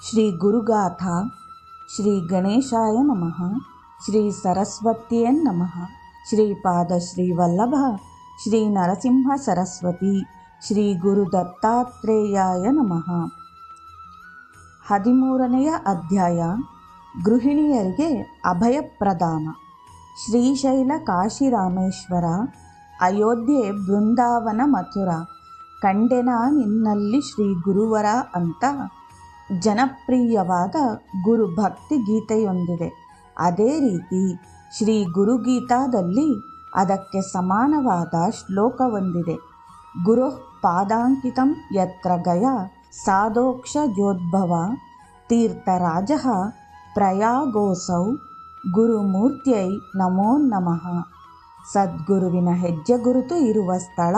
ಶ್ರೀ ಗುರುಗಾಥ, ಶ್ರೀ ಗಣೇಶಾಯ ನಮಃ, ಶ್ರೀ ಸರಸ್ವತಿಯೇ ನಮಃ ಶ್ರೀಪಾದ ಶ್ರೀ ವಲ್ಲಭ, ಶ್ರೀ ನರಸಿಂಹ ಸರಸ್ವತಿ, ಶ್ರೀ ಗುರು ದತ್ತಾತ್ರೇಯಾಯ ನಮಃ. ಹದಿಮೂರನೆಯ ಅಧ್ಯಾಯ, ಗೃಹಿಣಿಯರಿಗೆ ಅಭಯ ಪ್ರದಾನ. ಶ್ರೀಶೈಲ ಕಾಶಿರಾಮೇಶ್ವರ, ಅಯೋಧ್ಯೆ ಬೃಂದಾವನ ಮಥುರ, ಕಂಡೆನ ನಿನ್ನಲ್ಲಿ ಶ್ರೀ ಗುರುವರ ಅಂತ ಜನಪ್ರಿಯವಾದ ಗುರು ಭಕ್ತಿ ಗೀತೆಯೊಂದಿದೆ. ಅದೇ ರೀತಿ ಶ್ರೀ ಗುರುಗೀತಾದಲ್ಲಿ ಅದಕ್ಕೆ ಸಮಾನವಾದ ಶ್ಲೋಕವೊಂದಿದೆ. ಗುರು ಪಾದಾಂಕಿತಂ ಯತ್ರ ಗಯ ಸಾಧೋಕ್ಷಜೋದ್ಭವ ತೀರ್ಥರಾಜ ಪ್ರಯಾಗೋಸೌ ಗುರುಮೂರ್ತ್ಯೈ ನಮೋ ನಮಃ. ಸದ್ಗುರುವಿನ ಹೆಜ್ಜೆ ಗುರುತು ಇರುವ ಸ್ಥಳ,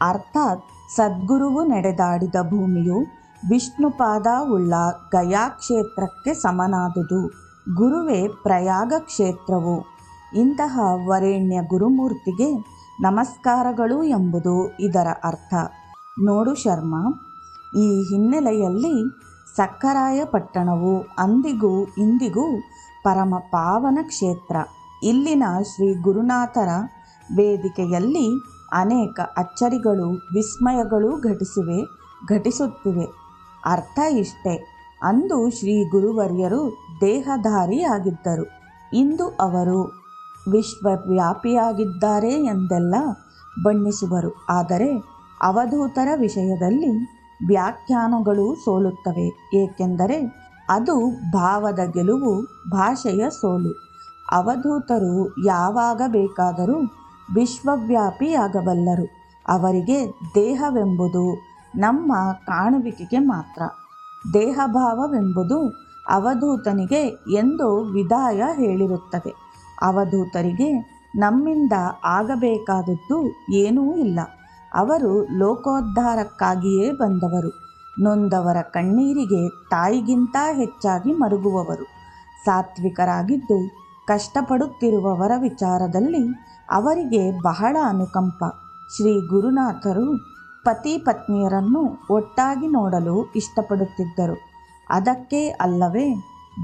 ಅರ್ಥಾತ್ ಸದ್ಗುರುವು ನಡೆದಾಡಿದ ಭೂಮಿಯು ವಿಷ್ಣುಪಾದ ಉಳ್ಳ ಗಯಾ ಕ್ಷೇತ್ರಕ್ಕೆ ಸಮನಾದುದು. ಗುರುವೇ ಪ್ರಯಾಗ ಕ್ಷೇತ್ರವು ಇಂತಹ ವರೇಣ್ಯ ಗುರುಮೂರ್ತಿಗೆ ನಮಸ್ಕಾರಗಳು ಎಂಬುದು ಇದರ ಅರ್ಥ. ನೋಡು ಶರ್ಮ, ಈ ಹಿನ್ನೆಲೆಯಲ್ಲಿ ಸಕ್ಕರಾಯ ಪಟ್ಟಣವು ಅಂದಿಗೂ ಇಂದಿಗೂ ಪರಮ ಪಾವನ ಕ್ಷೇತ್ರ. ಇಲ್ಲಿನ ಶ್ರೀ ಗುರುನಾಥರ ವೇದಿಕೆಯಲ್ಲಿ ಅನೇಕ ಅಚ್ಚರಿಗಳು, ವಿಸ್ಮಯಗಳು ಘಟಿಸಿವೆ, ಘಟಿಸುತ್ತಿವೆ. ಅರ್ಥ ಇಷ್ಟೇ. ಅಂದು ಶ್ರೀ ಗುರುವರ್ಯರು ದೇಹಧಾರಿಯಾಗಿದ್ದರು. ಇಂದು ಅವರು ವಿಶ್ವವ್ಯಾಪಿಯಾಗಿದ್ದಾರೆ ಎಂದೆಲ್ಲ ಬಣ್ಣಿಸುವರು. ಆದರೆ ಅವಧೂತರ ವಿಷಯದಲ್ಲಿ ವ್ಯಾಖ್ಯಾನಗಳು ಸೋಲುತ್ತವೆ. ಏಕೆಂದರೆ ಅದು ಭಾವದ ಗೆಲುವು, ಭಾಷೆಯ ಸೋಲು. ಅವಧೂತರು ಯಾವಾಗ ಬೇಕಾದರೂ ವಿಶ್ವವ್ಯಾಪಿಯಾಗಬಲ್ಲರು. ಅವರಿಗೆ ದೇಹವೆಂಬುದು ನಮ್ಮ ಕಾಣುವಿಕೆಗೆ ಮಾತ್ರ. ದೇಹಭಾವವೆಂಬುದು ಅವಧೂತನಿಗೆ ಎಂದು ವಿದಾಯ ಹೇಳಿರುತ್ತದೆ. ಅವಧೂತರಿಗೆ ನಮ್ಮಿಂದ ಆಗಬೇಕಾದದ್ದು ಏನೂ ಇಲ್ಲ. ಅವರು ಲೋಕೋದ್ಧಾರಕ್ಕಾಗಿಯೇ ಬಂದವರು. ನೊಂದವರ ಕಣ್ಣೀರಿಗೆ ತಾಯಿಗಿಂತ ಹೆಚ್ಚಾಗಿ ಮರುಗುವವರು. ಸಾತ್ವಿಕರಾಗಿದ್ದು ಕಷ್ಟಪಡುತ್ತಿರುವವರ ವಿಚಾರದಲ್ಲಿ ಅವರಿಗೆ ಬಹಳ ಅನುಕಂಪ. ಶ್ರೀ ಗುರುನಾಥರು ಪತಿ ಪತ್ನಿಯರನ್ನು ಒಟ್ಟಾಗಿ ನೋಡಲು ಇಷ್ಟಪಡುತ್ತಿದ್ದರು. ಅದಕ್ಕೆ ಅಲ್ಲವೇ,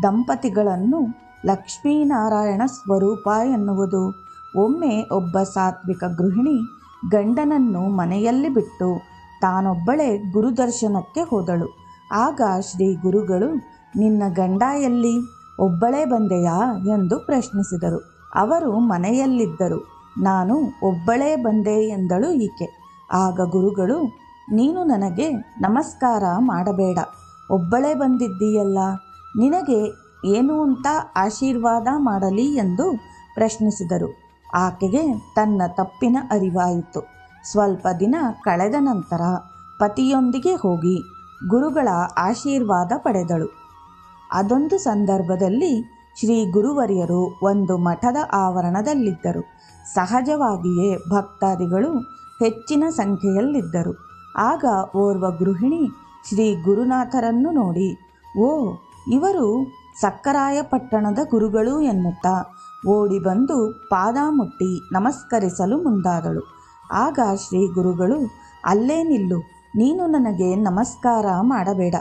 ದಂಪತಿಗಳನ್ನು ಲಕ್ಷ್ಮೀನಾರಾಯಣ ಸ್ವರೂಪ ಎನ್ನುವುದು. ಒಮ್ಮೆ ಒಬ್ಬ ಸಾತ್ವಿಕ ಗೃಹಿಣಿ ಗಂಡನನ್ನು ಮನೆಯಲ್ಲಿ ಬಿಟ್ಟು ತಾನೊಬ್ಬಳೇ ಗುರುದರ್ಶನಕ್ಕೆ ಹೋದಳು. ಆಗ ಶ್ರೀ ಗುರುಗಳು, ನಿನ್ನ ಗಂಡ ಎಲ್ಲಿ? ಒಬ್ಬಳೇ ಬಂದೆಯಾ? ಎಂದು ಪ್ರಶ್ನಿಸಿದರು. ಅವರು ಮನೆಯಲ್ಲಿದ್ದರು. ನಾನು ಒಬ್ಬಳೇ ಬಂದೆ ಎಂದಳು ಈಕೆ. ಆಗ ಗುರುಗಳು, ನೀನು ನನಗೆ ನಮಸ್ಕಾರ ಮಾಡಬೇಡ. ಒಬ್ಬಳೇ ಬಂದಿದ್ದೀಯಲ್ಲ, ನಿನಗೆ ಏನು ಅಂತ ಆಶೀರ್ವಾದ ಮಾಡಲಿ ಎಂದು ಪ್ರಶ್ನಿಸಿದರು. ಆಕೆಗೆ ತನ್ನ ತಪ್ಪಿನ ಅರಿವಾಯಿತು. ಸ್ವಲ್ಪ ದಿನ ಕಳೆದ ನಂತರ ಪತಿಯೊಂದಿಗೆ ಹೋಗಿ ಗುರುಗಳ ಆಶೀರ್ವಾದ ಪಡೆದಳು. ಅದೊಂದು ಸಂದರ್ಭದಲ್ಲಿ ಶ್ರೀ ಗುರುವರಿಯರು ಒಂದು ಮಠದ ಆವರಣದಲ್ಲಿದ್ದರು. ಸಹಜವಾಗಿಯೇ ಭಕ್ತಾದಿಗಳು ಹೆಚ್ಚಿನ ಸಂಖ್ಯೆಯಲ್ಲಿದ್ದರು. ಆಗ ಓರ್ವ ಗೃಹಿಣಿ ಶ್ರೀ ಗುರುನಾಥರನ್ನು ನೋಡಿ, ಓ, ಇವರು ಸಕ್ಕರಾಯ ಪಟ್ಟಣದ ಗುರುಗಳು ಎನ್ನುತ್ತಾ ಓಡಿ ಬಂದು ಪಾದ ಮುಟ್ಟಿ ನಮಸ್ಕರಿಸಲು ಮುಂದಾದಳು. ಆಗ ಶ್ರೀ ಗುರುಗಳು, ಅಲ್ಲೇ ನಿಲ್ಲು, ನೀನು ನನಗೆ ನಮಸ್ಕಾರ ಮಾಡಬೇಡ.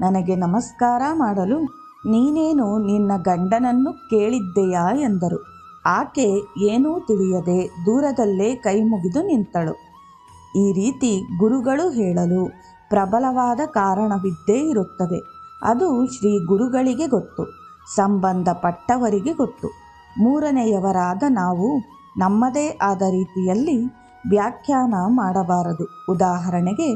ನನಗೆ ನಮಸ್ಕಾರ ಮಾಡಲು ನೀನೇನು ನಿನ್ನ ಗಂಡನನ್ನು ಕೇಳಿದ್ದೆಯಾ ಎಂದರು. ಆಕೆ ಏನೂ ತಿಳಿಯದೆ ದೂರದಲ್ಲೇ ಕೈ ಮುಗಿದು ನಿಂತಳು. ಈ ರೀತಿ ಗುರುಗಳು ಹೇಳಲು ಪ್ರಬಲವಾದ ಕಾರಣವಿದ್ದೇ ಇರುತ್ತದೆ. ಅದು ಶ್ರೀ ಗುರುಗಳಿಗೆ ಗೊತ್ತು, ಸಂಬಂಧಪಟ್ಟವರಿಗೆ ಗೊತ್ತು. ಮೂರನೆಯವರಾದ ನಾವು ನಮ್ಮದೇ ಆದ ರೀತಿಯಲ್ಲಿ ವ್ಯಾಖ್ಯಾನ ಮಾಡಬಾರದು. ಉದಾಹರಣೆಗೆ,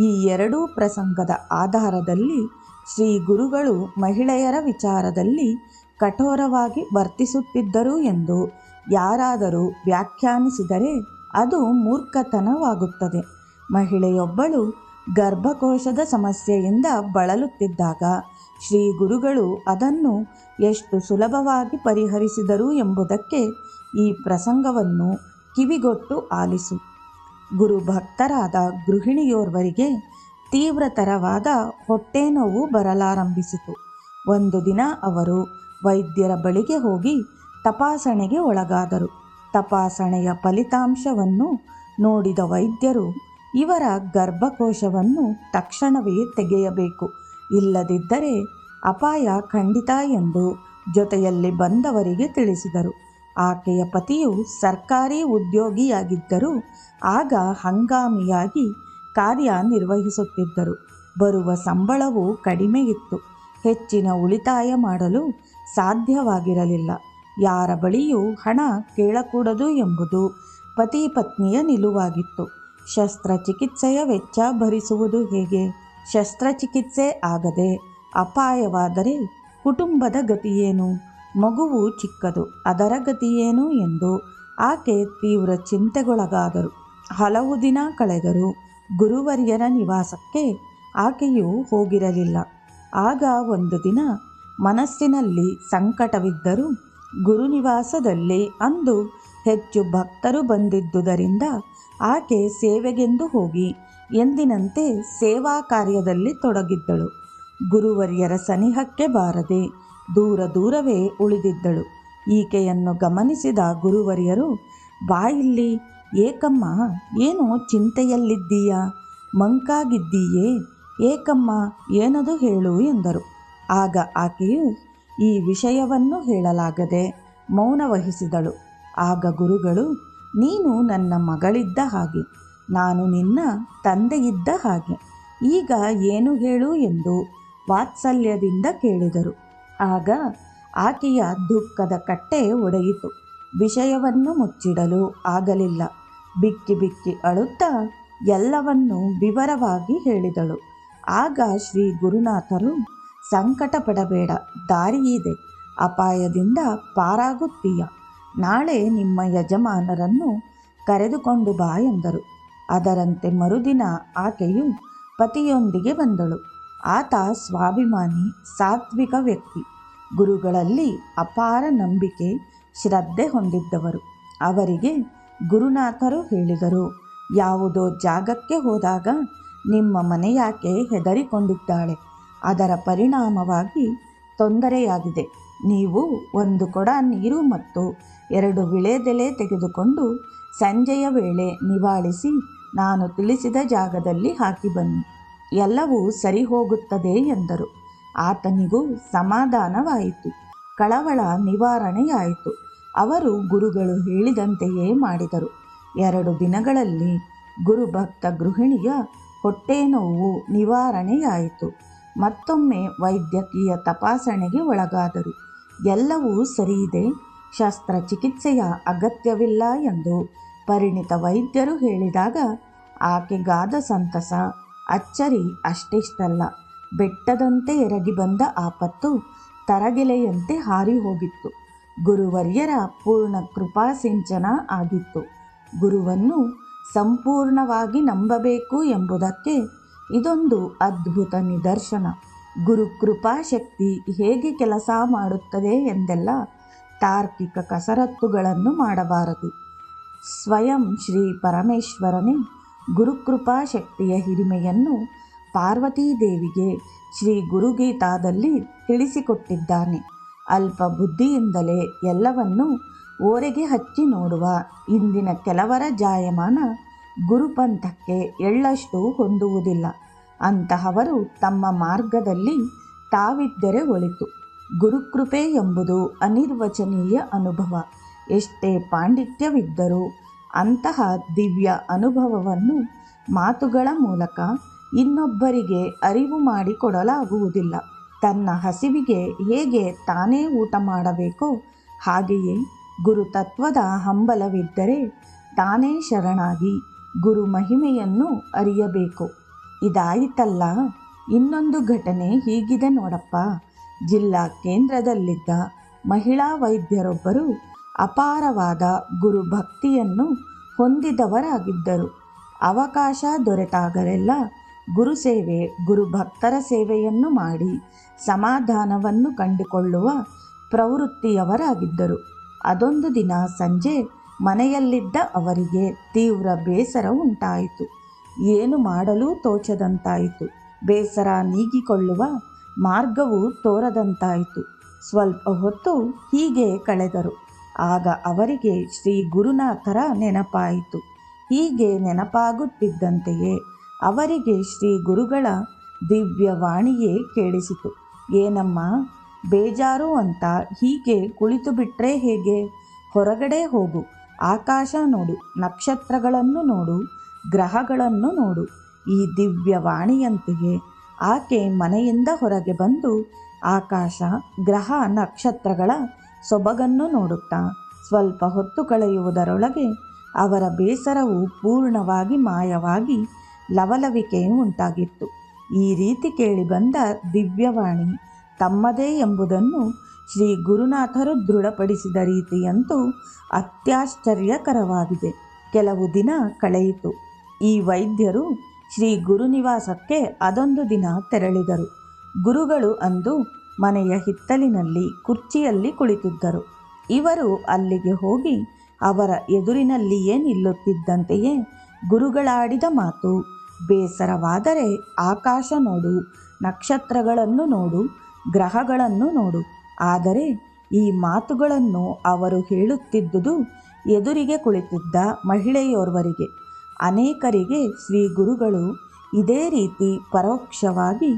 ಈ ಎರಡೂ ಪ್ರಸಂಗದ ಆಧಾರದಲ್ಲಿ ಶ್ರೀ ಗುರುಗಳು ಮಹಿಳೆಯರ ವಿಚಾರದಲ್ಲಿ ಕಠೋರವಾಗಿ ವರ್ತಿಸುತ್ತಿದ್ದರು ಎಂದು ಯಾರಾದರೂ ವ್ಯಾಖ್ಯಾನಿಸಿದರೆ ಅದು ಮೂರ್ಖತನವಾಗುತ್ತದೆ. ಮಹಿಳೆಯೊಬ್ಬಳು ಗರ್ಭಕೋಶದ ಸಮಸ್ಯೆಯಿಂದ ಬಳಲುತ್ತಿದ್ದಾಗ ಶ್ರೀ ಗುರುಗಳು ಅದನ್ನು ಎಷ್ಟು ಸುಲಭವಾಗಿ ಪರಿಹರಿಸಿದರು ಎಂಬುದಕ್ಕೆ ಈ ಪ್ರಸಂಗವನ್ನು ಕಿವಿಗೊಟ್ಟು ಆಲಿಸು. ಗುರು ಭಕ್ತರಾದ ಗೃಹಿಣಿಯೋರ್ವರಿಗೆ ತೀವ್ರತರವಾದ ಹೊಟ್ಟೆ ನೋವು ಬರಲಾರಂಭಿಸಿತು. ಒಂದು ದಿನ ಅವರು ವೈದ್ಯರ ಬಳಿಗೆ ಹೋಗಿ ತಪಾಸಣೆಗೆ ಒಳಗಾದರು. ತಪಾಸಣೆಯ ಫಲಿತಾಂಶವನ್ನು ನೋಡಿದ ವೈದ್ಯರು, ಇವರ ಗರ್ಭಕೋಶವನ್ನು ತಕ್ಷಣವೇ ತೆಗೆಯಬೇಕು. ಇಲ್ಲದಿದ್ದರೆ ಅಪಾಯ ಖಂಡಿತ ಎಂದು ಜೊತೆಯಲ್ಲಿ ಬಂದವರಿಗೆ ತಿಳಿಸಿದರು. ಆಕೆಯ ಪತಿಯು ಸರ್ಕಾರಿ ಉದ್ಯೋಗಿಯಾಗಿದ್ದರೂ ಆಗ ಹಂಗಾಮಿಯಾಗಿ ಕಾರ್ಯ ನಿರ್ವಹಿಸುತ್ತಿದ್ದರು. ಬರುವ ಕಡಿಮೆ ಕಡಿಮೆಯಿತ್ತು. ಹೆಚ್ಚಿನ ಉಳಿತಾಯ ಮಾಡಲು ಸಾಧ್ಯವಾಗಿರಲಿಲ್ಲ. ಯಾರ ಬಳಿಯೂ ಹಣ ಕೇಳಕೂಡದು ಎಂಬುದು ಪತಿ ಪತ್ನಿಯ ನಿಲುವಾಗಿತ್ತು. ಶಸ್ತ್ರಚಿಕಿತ್ಸೆಯ ವೆಚ್ಚ ಭರಿಸುವುದು ಹೇಗೆ? ಶಸ್ತ್ರಚಿಕಿತ್ಸೆ ಆಗದೆ ಅಪಾಯವಾದರೆ ಕುಟುಂಬದ ಗತಿಯೇನು? ಮಗುವು ಚಿಕ್ಕದು, ಅದರ ಗತಿಯೇನು ಎಂದು ಆಕೆ ತೀವ್ರ ಚಿಂತೆಗೊಳಗಾದರು. ಹಲವು ದಿನ ಕಳೆದರು ಗುರುವರ್ಯರ ನಿವಾಸಕ್ಕೆ ಆಕೆಯು ಹೋಗಿರಲಿಲ್ಲ. ಆಗ ಒಂದು ದಿನ ಮನಸ್ಸಿನಲ್ಲಿ ಸಂಕಟವಿದ್ದರೂ ಗುರುನಿವಾಸದಲ್ಲಿ ಅಂದು ಹೆಚ್ಚು ಭಕ್ತರು ಬಂದಿದ್ದುದರಿಂದ ಆಕೆ ಸೇವೆಗೆಂದು ಹೋಗಿ ಎಂದಿನಂತೆ ಸೇವಾ ಕಾರ್ಯದಲ್ಲಿ ತೊಡಗಿದ್ದಳು. ಗುರುವರ್ಯರ ಸನಿಹಕ್ಕೆ ಬಾರದೆ ದೂರ ದೂರವೇ ಉಳಿದಿದ್ದಳು. ಈಕೆಯನ್ನು ಗಮನಿಸಿದ ಗುರುವರ್ಯರು, ಬಾಯಿಲ್ಲಿ, ಏಕಮ್ಮ, ಏನು ಚಿಂತೆಯಲ್ಲಿದ್ದೀಯಾ? ಮಂಕಾಗಿದ್ದೀಯೇ? ಏಕಮ್ಮ, ಏನದು ಹೇಳು ಎಂದರು. ಆಗ ಆಕೆಯು, ಈ ವಿಷಯವನ್ನು ಹೇಳಲಾಗದೆ ಮೌನ ವಹಿಸಿದಳು. ಆಗ ಗುರುಗಳು, ನೀನು ನನ್ನ ಮಗಳಿದ್ದ ಹಾಗೆ, ನಾನು ನಿನ್ನ ತಂದೆಯಿದ್ದ ಹಾಗೆ, ಈಗ ಏನು ಹೇಳು ಎಂದು ವಾತ್ಸಲ್ಯದಿಂದ ಕೇಳಿದರು. ಆಗ ಆಕೆಯ ದುಃಖದ ಕಟ್ಟೆ ಒಡೆಯಿತು. ವಿಷಯವನ್ನು ಮುಚ್ಚಿಡಲು ಆಗಲಿಲ್ಲ. ಬಿಕ್ಕಿ ಬಿಕ್ಕಿ ಅಳುತ್ತಾ ಎಲ್ಲವನ್ನು ವಿವರವಾಗಿ ಹೇಳಿದಳು. ಆಗ ಶ್ರೀ ಗುರುನಾಥರು ಸಂಕಟ ಪಡಬೇಡ ದಾರಿಯಿದೆ ಅಪಾಯದಿಂದ ಪಾರಾಗುತ್ತೀಯ. ನಾಳೆ ನಿಮ್ಮ ಯಜಮಾನರನ್ನು ಕರೆದುಕೊಂಡು ಬಾ ಎಂದರು. ಅದರಂತೆ ಮರುದಿನ ಆಕೆಯು ಪತಿಯೊಂದಿಗೆ ಬಂದಳು. ಆತ ಸ್ವಾಭಿಮಾನಿ, ಸಾತ್ವಿಕ ವ್ಯಕ್ತಿ. ಗುರುಗಳಲ್ಲಿ ಅಪಾರ ನಂಬಿಕೆ, ಶ್ರದ್ಧೆ ಹೊಂದಿದ್ದವರು. ಅವರಿಗೆ ಗುರುನಾಥರು ಹೇಳಿದರು, ಯಾವುದೋ ಜಾಗಕ್ಕೆ ಹೋದಾಗ ನಿಮ್ಮ ಮನೆಯಾಕೆ ಹೆದರಿಕೊಂಡಿದ್ದಾಳೆ? ಅದರ ಪರಿಣಾಮವಾಗಿ ತೊಂದರೆಯಾಗಿದೆ. ನೀವು ಒಂದು ಕೊಡ ನೀರು ಮತ್ತು ಎರಡು ವಿಳೆದೆಲೆ ತೆಗೆದುಕೊಂಡು ಸಂಜೆಯ ವೇಳೆ ನಿವಾಳಿಸಿ ನಾನು ತಿಳಿಸಿದ ಜಾಗದಲ್ಲಿ ಹಾಕಿ ಬನ್ನಿ. ಎಲ್ಲವೂ ಸರಿ ಹೋಗುತ್ತದೆ ಎಂದರು. ಆತನಿಗೂ ಸಮಾಧಾನವಾಯಿತು. ಕಳವಳ ನಿವಾರಣೆಯಾಯಿತು. ಅವರು ಗುರುಗಳು ಹೇಳಿದಂತೆಯೇ ಮಾಡಿದರು. ಎರಡು ದಿನಗಳಲ್ಲಿ ಗುರುಭಕ್ತ ಗೃಹಿಣಿಯ ಹೊಟ್ಟೆ ನೋವು ನಿವಾರಣೆಯಾಯಿತು. ಮತ್ತೊಮ್ಮೆ ವೈದ್ಯಕೀಯ ತಪಾಸಣೆಗೆ ಒಳಗಾದರು. ಎಲ್ಲವೂ ಸರಿಯಿದೆ. ಶಸ್ತ್ರಚಿಕಿತ್ಸೆಯ ಅಗತ್ಯವಿಲ್ಲ ಎಂದು ಪರಿಣಿತ ವೈದ್ಯರು ಹೇಳಿದಾಗ, ಆಕೆಗಾದ ಸಂತಸ ಅಚ್ಚರಿ ಅಷ್ಟಿಷ್ಟಲ್ಲ. ಬೆಟ್ಟದಂತೆ ಎರಗಿ ಬಂದ ಆಪತ್ತು ತರಗೆಲೆಯಂತೆ ಹಾರಿ ಹೋಗಿತ್ತು. ಗುರುವರ್ಯರ ಪೂರ್ಣ ಕೃಪಾಸಿಂಚನ ಆಗಿತ್ತು. ಗುರುವನ್ನು ಸಂಪೂರ್ಣವಾಗಿ ನಂಬಬೇಕು ಎಂಬುದಕ್ಕೆ ಇದೊಂದು ಅದ್ಭುತ ನಿದರ್ಶನ. ಗುರು ಕೃಪಾಶಕ್ತಿ ಹೇಗೆ ಕೆಲಸ ಮಾಡುತ್ತದೆ ಎಂದೆಲ್ಲ ತಾರ್ಕಿಕ ಕಸರತ್ತುಗಳನ್ನು ಮಾಡಬಾರದು. ಸ್ವಯಂ ಶ್ರೀ ಪರಮೇಶ್ವರನೇ ಗುರುಕೃಪಾಶಕ್ತಿಯ ಹಿರಿಮೆಯನ್ನು ಪಾರ್ವತೀದೇವಿಗೆ ಶ್ರೀ ಗುರುಗೀತಾದಲ್ಲಿ ತಿಳಿಸಿಕೊಟ್ಟಿದ್ದಾನೆ. ಅಲ್ಪ ಬುದ್ಧಿಯಿಂದಲೇ ಎಲ್ಲವನ್ನೂ ಓರೆಗೆ ಹಚ್ಚಿ ನೋಡುವ. ಇಂದಿನ ಕೆಲವರ ಜಾಯಮಾನ ಗುರುಪಂಥಕ್ಕೆ ಎಳ್ಳಷ್ಟು ಹೊಂದುವುದಿಲ್ಲ. ಅಂತಹವರು ತಮ್ಮ ಮಾರ್ಗದಲ್ಲಿ ತಾವಿದ್ದರೆ ಒಳಿತು. ಗುರುಕೃಪೆ ಎಂಬುದು ಅನಿರ್ವಚನೀಯ ಅನುಭವ. ಎಷ್ಟೇ ಪಾಂಡಿತ್ಯವಿದ್ದರೂ ಅಂತಹ ದಿವ್ಯ ಅನುಭವವನ್ನು ಮಾತುಗಳ ಮೂಲಕ ಇನ್ನೊಬ್ಬರಿಗೆ ಅರಿವು ಮಾಡಿಕೊಡಲಾಗುವುದಿಲ್ಲ. ತನ್ನ ಹಸಿವಿಗೆ ಹೇಗೆ ತಾನೇ ಊಟ ಮಾಡಬೇಕೋ ಹಾಗೆಯೇ ಗುರುತತ್ವದ ಹಂಬಲವಿದ್ದರೆ ತಾನೇ ಶರಣಾಗಿ ಗುರು ಮಹಿಮೆಯನ್ನು ಅರಿಯಬೇಕು. ಇದಾಯಿತಲ್ಲ, ಇನ್ನೊಂದು ಘಟನೆ ಹೀಗಿದೆ ನೋಡಪ್ಪ. ಜಿಲ್ಲಾ ಕೇಂದ್ರದಲ್ಲಿದ್ದ ಮಹಿಳಾ ವೈದ್ಯರೊಬ್ಬರು ಅಪಾರವಾದ ಗುರು ಭಕ್ತಿಯನ್ನು ಹೊಂದಿದವರಾಗಿದ್ದರು. ಅವಕಾಶ ದೊರೆತಾಗಲೆಲ್ಲ ಗುರು ಸೇವೆ ಗುರು ಭಕ್ತರ ಸೇವೆಯನ್ನು ಮಾಡಿ ಸಮಾಧಾನವನ್ನು ಕಂಡುಕೊಳ್ಳುವ ಪ್ರವೃತ್ತಿಯವರಾಗಿದ್ದರು. ಅದೊಂದು ದಿನ ಸಂಜೆ ಮನೆಯಲ್ಲಿದ್ದ ಅವರಿಗೆ ತೀವ್ರ ಬೇಸರ ಉಂಟಾಯಿತು. ಏನು ಮಾಡಲೂ ತೋಚದಂತಾಯಿತು. ಬೇಸರ ನೀಗಿಕೊಳ್ಳುವ ಮಾರ್ಗವು ತೋರದಂತಾಯಿತು. ಸ್ವಲ್ಪ ಹೊತ್ತು ಹೀಗೆ ಕಳೆದರು. ಆಗ ಅವರಿಗೆ ಶ್ರೀ ಗುರುನಾಥರ ನೆನಪಾಯಿತು. ಹೀಗೆ ನೆನಪಾಗುತ್ತಿದ್ದಂತೆಯೇ ಅವರಿಗೆ ಶ್ರೀ ಗುರುಗಳ ದಿವ್ಯವಾಣಿಯೇ ಕೇಳಿಸಿತು. ಏನಮ್ಮ ಬೇಜಾರು ಅಂತ ಹೀಗೆ ಕುಳಿತು ಬಿಟ್ರೆ ಹೇಗೆ? ಹೊರಗಡೆ ಹೋಗು, ಆಕಾಶ ನೋಡು, ನಕ್ಷತ್ರಗಳನ್ನು ನೋಡು, ಗ್ರಹಗಳನ್ನು ನೋಡು. ಈ ದಿವ್ಯವಾಣಿಯಂತೆಯೇ ಆಕೆ ಮನೆಯಿಂದ ಹೊರಗೆ ಬಂದು ಆಕಾಶ, ಗ್ರಹ, ನಕ್ಷತ್ರಗಳ ಸೊಬಗನ್ನು ನೋಡುತ್ತಾ, ಸ್ವಲ್ಪ ಹೊತ್ತು ಕಳೆಯುವುದರೊಳಗೆ ಅವರ ಬೇಸರವು ಪೂರ್ಣವಾಗಿ ಮಾಯವಾಗಿ ಲವಲವಿಕೆಯು ಉಂಟಾಗಿತ್ತು. ಈ ರೀತಿ ಕೇಳಿಬಂದ ದಿವ್ಯವಾಣಿ ತಮ್ಮದೇ ಎಂಬುದನ್ನು ಶ್ರೀ ಗುರುನಾಥರು ದೃಢಪಡಿಸಿದ ರೀತಿಯಂತೂ ಅತ್ಯಾಶ್ಚರ್ಯಕರವಾಗಿದೆ. ಕೆಲವು ದಿನ ಕಳೆಯಿತು. ಈ ವೈದ್ಯರು ಶ್ರೀ ಗುರುನಿವಾಸಕ್ಕೆ ಅದೊಂದು ದಿನ ತೆರಳಿದರು. ಗುರುಗಳು ಅಂದು ಮನೆಯ ಹಿತ್ತಲಿನಲ್ಲಿ ಕುರ್ಚಿಯಲ್ಲಿ ಕುಳಿತಿದ್ದರು. ಇವರು ಅಲ್ಲಿಗೆ ಹೋಗಿ ಅವರ ಎದುರಿನಲ್ಲಿಯೇ ನಿಲ್ಲುತ್ತಿದ್ದಂತೆಯೇ ಗುರುಗಳಾಡಿದ ಮಾತು, ಬೇಸರವಾದರೆ ಆಕಾಶ ನೋಡು, ನಕ್ಷತ್ರಗಳನ್ನು ನೋಡು ಗ್ರಹಗಳನ್ನು ನೋಡು. ಆದರೆ ಈ ಮಾತುಗಳನ್ನು ಅವರು ಹೇಳುತ್ತಿದ್ದುದು ಎದುರಿಗೆ ಕುಳಿತಿದ್ದ ಮಹಿಳೆಯೋರ್ವರಿಗೆ. ಅನೇಕರಿಗೆ ಶ್ರೀ ಗುರುಗಳು ಇದೇ ರೀತಿ ಪರೋಕ್ಷವಾಗಿ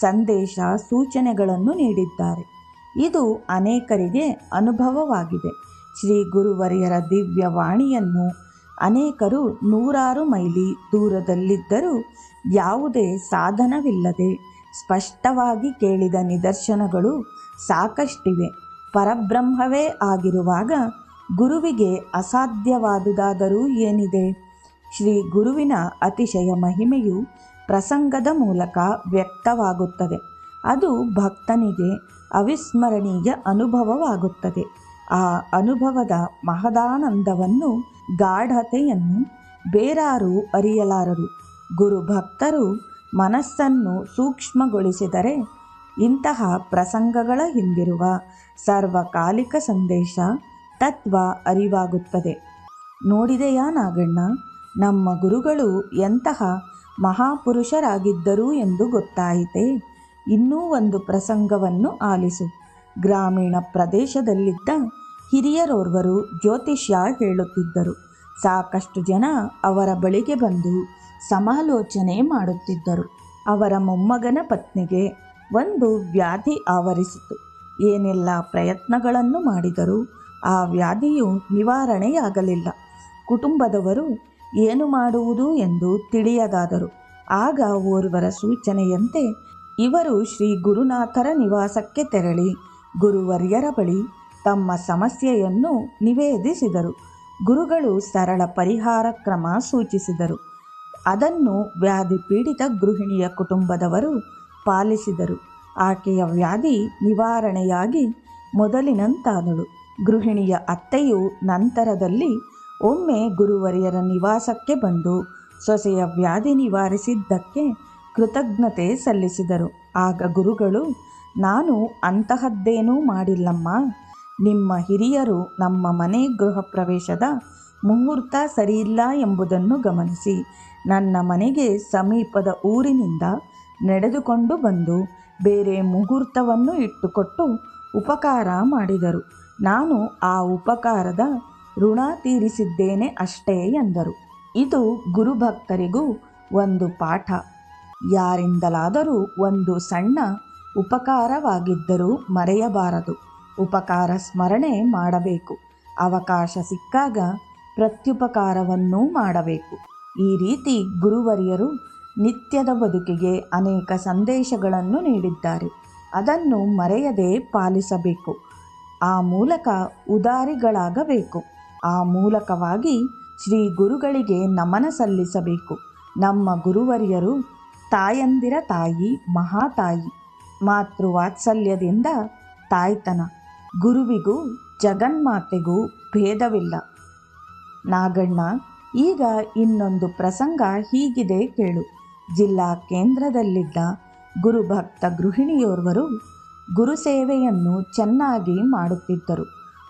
ಸಂದೇಶ, ಸೂಚನೆಗಳನ್ನು ನೀಡಿದ್ದಾರೆ. ಇದು ಅನೇಕರಿಗೆ ಅನುಭವವಾಗಿದೆ. ಶ್ರೀ ಗುರುವರಿಯರ ದಿವ್ಯವಾಣಿಯನ್ನು ಅನೇಕರು ನೂರಾರು ಮೈಲಿ ದೂರದಲ್ಲಿದ್ದರೂ ಯಾವುದೇ ಸಾಧನವಿಲ್ಲದೆ ಸ್ಪಷ್ಟವಾಗಿ ಕೇಳಿದ ನಿದರ್ಶನಗಳು ಸಾಕಷ್ಟಿವೆ. ಪರಬ್ರಹ್ಮವೇ ಆಗಿರುವಾಗ ಗುರುವಿಗೆ ಅಸಾಧ್ಯವಾದುದಾದರೂ ಏನಿದೆ? ಶ್ರೀ ಗುರುವಿನ ಅತಿಶಯ ಮಹಿಮೆಯು ಪ್ರಸಂಗದ ಮೂಲಕ ವ್ಯಕ್ತವಾಗುತ್ತದೆ. ಅದು ಭಕ್ತನಿಗೆ ಅವಿಸ್ಮರಣೀಯ ಅನುಭವವಾಗುತ್ತದೆ. ಆ ಅನುಭವದ ಮಹದಾನಂದವನ್ನು ಗಾಢತೆಯನ್ನು ಬೇರಾರು ಅರಿಯಲಾರರು. ಗುರು ಭಕ್ತರು ಮನಸ್ಸನ್ನು ಸೂಕ್ಷ್ಮಗೊಳಿಸಿದರೆ ಇಂತಹ ಪ್ರಸಂಗಗಳ ಹಿಂದಿರುವ ಸಾರ್ವಕಾಲಿಕ ಸಂದೇಶ ತತ್ವ ಅರಿವಾಗುತ್ತದೆ. ನೋಡಿದೆಯಾ ನಾಗಣ್ಣ? ನಮ್ಮ ಗುರುಗಳು ಎಂತಹ ಮಹಾಪುರುಷರಾಗಿದ್ದರು ಎಂದು ಗೊತ್ತಾಯಿತೆ? ಇನ್ನೂ ಒಂದು ಪ್ರಸಂಗವನ್ನು ಆಲಿಸು. ಗ್ರಾಮೀಣ ಪ್ರದೇಶದಲ್ಲಿದ್ದ ಹಿರಿಯರೋರ್ವರು ಜ್ಯೋತಿಷ್ಯ ಹೇಳುತ್ತಿದ್ದರು. ಸಾಕಷ್ಟು ಜನ ಅವರ ಬಳಿಗೆ ಬಂದು ಸಮಾಲೋಚನೆ ಮಾಡುತ್ತಿದ್ದರು. ಅವರ ಮೊಮ್ಮಗನ ಪತ್ನಿಗೆ ಒಂದು ವ್ಯಾಧಿ ಆವರಿಸಿತು. ಏನೆಲ್ಲ ಪ್ರಯತ್ನಗಳನ್ನು ಮಾಡಿದರೂ ಆ ವ್ಯಾಧಿಯು ನಿವಾರಣೆಯಾಗಲಿಲ್ಲ. ಕುಟುಂಬದವರು ಏನು ಮಾಡುವುದು ಎಂದು ತಿಳಿಯದಾದರು. ಆಗ ಓರ್ವರ ಸೂಚನೆಯಂತೆ ಇವರು ಶ್ರೀ ಗುರುನಾಥರ ನಿವಾಸಕ್ಕೆ ತೆರಳಿ ಗುರುವರ್ಯರ ಬಳಿ ತಮ್ಮ ಸಮಸ್ಯೆಯನ್ನು ನಿವೇದಿಸಿದರು. ಗುರುಗಳು ಸರಳ ಪರಿಹಾರ ಕ್ರಮ ಸೂಚಿಸಿದರು. ಅದನ್ನು ವ್ಯಾಧಿ ಪೀಡಿತ ಗೃಹಿಣಿಯ ಕುಟುಂಬದವರು ಪಾಲಿಸಿದರು. ಆಕೆಯ ವ್ಯಾಧಿ ನಿವಾರಣೆಯಾಗಿ ಮೊದಲಿನಂತಾದಳು. ಗೃಹಿಣಿಯ ಅತ್ತೆಯು ನಂತರದಲ್ಲಿ ಒಮ್ಮೆ ಗುರುವರಿಯರ ನಿವಾಸಕ್ಕೆ ಬಂದು ಸೊಸೆಯ ವ್ಯಾಧಿ ನಿವಾರಿಸಿದ್ದಕ್ಕೆ ಕೃತಜ್ಞತೆ ಸಲ್ಲಿಸಿದರು. ಆಗ ಗುರುಗಳು, ನಾನು ಅಂತಹದ್ದೇನೂ ಮಾಡಿಲ್ಲಮ್ಮ. ನಿಮ್ಮ ಹಿರಿಯರು ನಮ್ಮ ಮನೆ ಗೃಹ ಪ್ರವೇಶದ ಮುಹೂರ್ತ ಸರಿಯಿಲ್ಲ ಎಂಬುದನ್ನು ಗಮನಿಸಿ. ನನ್ನ ಮನೆಗೆ ಸಮೀಪದ ಊರಿನಿಂದ ನಡೆದುಕೊಂಡು ಬಂದು ಬೇರೆ ಮುಹೂರ್ತವನ್ನು ಇಟ್ಟುಕೊಟ್ಟು ಉಪಕಾರ ಮಾಡಿದರು. ನಾನು ಆ ಉಪಕಾರದ ಋಣ ತೀರಿಸಿದ್ದೇನೆ ಅಷ್ಟೇ ಎಂದರು. ಇದು ಗುರುಭಕ್ತರಿಗೂ ಒಂದು ಪಾಠ. ಯಾರಿಂದಲಾದರೂ ಒಂದು ಸಣ್ಣ ಉಪಕಾರವಾಗಿದ್ದರೂ ಮರೆಯಬಾರದು. ಉಪಕಾರ ಸ್ಮರಣೆ ಮಾಡಬೇಕು. ಅವಕಾಶ ಸಿಕ್ಕಾಗ ಪ್ರತ್ಯುಪಕಾರವನ್ನೂ ಮಾಡಬೇಕು. ಈ ರೀತಿ ಗುರುವರಿಯರು ನಿತ್ಯದ ಬದುಕಿಗೆ ಅನೇಕ ಸಂದೇಶಗಳನ್ನು ನೀಡಿದ್ದಾರೆ. ಅದನ್ನು ಮರೆಯದೆ ಪಾಲಿಸಬೇಕು. ಆ ಮೂಲಕ ಉದಾರಿಗಳಾಗಬೇಕು. ಆ ಮೂಲಕವಾಗಿ ಶ್ರೀ ಗುರುಗಳಿಗೆ ನಮನ ಸಲ್ಲಿಸಬೇಕು. ನಮ್ಮ ಗುರುವರಿಯರು ತಾಯಂದಿರ ತಾಯಿ, ಮಹಾತಾಯಿ ಮಾತೃವಾತ್ಸಲ್ಯದಿಂದ ತಾಯ್ತನ. ಗುರುವಿಗೂ ಜಗನ್ಮಾತೆಗೂ ಭೇದವಿಲ್ಲ. ನಾಗಣ್ಣ ಈಗ ಇನ್ನೊಂದು ಪ್ರಸಂಗ ಹೀಗಿದೆ ಕೇಳು. ಜಿಲ್ಲಾ ಕೇಂದ್ರದಲ್ಲಿದ್ದ ಗುರುಭಕ್ತ ಗೃಹಿಣಿಯೋರ್ವರು ಗುರುಸೇವೆಯನ್ನು ಚೆನ್ನಾಗಿ ಮಾಡುತ್ತಿದ್ದರು.